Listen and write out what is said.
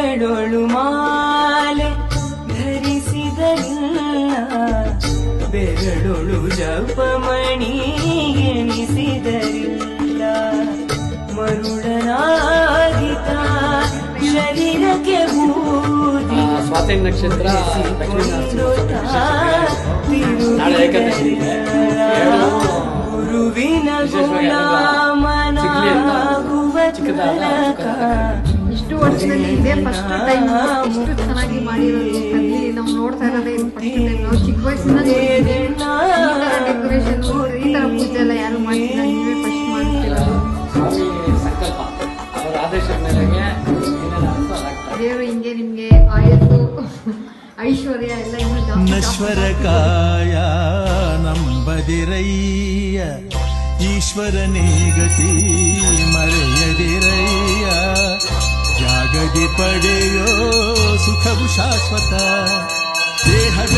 ಕೊರಡೊಳು ಮಾಲೆ ಧರಿಸಿದರಿಲ್ಲ ಬೆರಳೊಳು ಜಪಮಣಿ ಎಣಿಸಿದರಿಲ್ಲ ಮರುಳನಾಗಿತ ಶರೀರಕ್ಕೆ ಬೂದಿ ಸ್ವಾತಿ ನಕ್ಷತ್ರ ಗುರುವಿನ ಗುಲಾಮನ ಇಷ್ಟು ವರ್ಷದಲ್ಲಿ ಇದೇ. ಫಸ್ಟ್ ಟೈಮ್ ಇಷ್ಟು ಚೆನ್ನಾಗಿ ಮಾಡಿರೋದು. ಅಲ್ಲಿ ನಾವು ನೋಡ್ತಾ ಇರೋದೇ ಇದು ಫಸ್ಟ್ ಟೈಮ್ ಚಿಕ್ಕ ವಯಸ್ಸಿನ ಡೆಕೋರೇಷನ್ ಈ ಥರ ಪೂಜೆ ಎಲ್ಲ ಯಾರು ಮಾಡಿಲ್ಲ ನೀವೇ ಫಸ್ಟ್ ಮಾಡ್ತಿರೋದು. ದೇವರು ಹಿಂಗೆ ನಿಮಗೆ ಆಯಸ್ಸು ಐಶ್ವರ್ಯ ಎಲ್ಲ ಇನ್ನೂ ಜಾಸ್ತಿ ನಂಬದಿರಯ್ಯ. ಈಶ್ವರನೇ ಗತಿ. ಪಡೆಯೋ ಸುಖವು ಶಾಶ್ವತ ದೇಹವೆಂದರೆ